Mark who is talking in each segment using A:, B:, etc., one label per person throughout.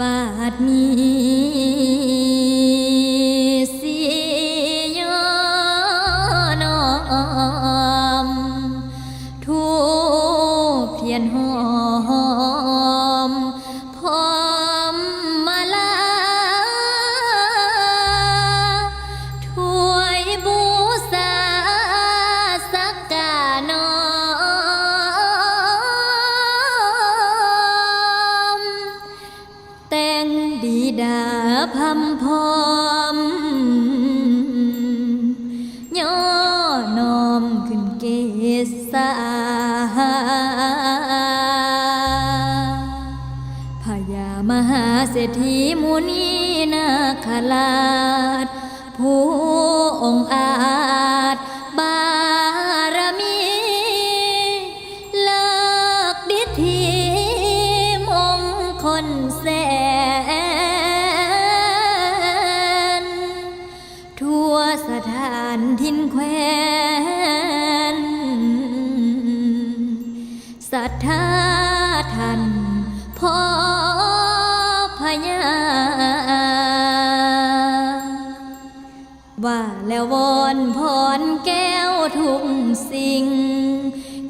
A: บาดนี้เพียนหอ งดีดาพัมพอมย่อนอมขึ้นเกษาพญามหาเศรษฐีมุนีนาคราชผู้องอาจบารมีเลิกดิธีมงคลแส ทั่วสถานทินแควนศรัทธาท่านพ่อพญาว่าแล้ววอนพรแก้วทุกสิ่ง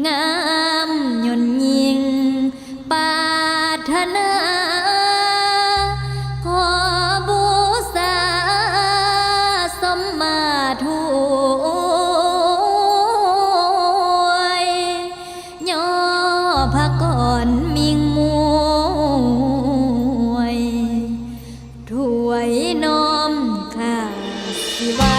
A: งามยนยิงปารถนา ธุยย่อพระก่อนมิงมวยถวยน้อมข้าสิวา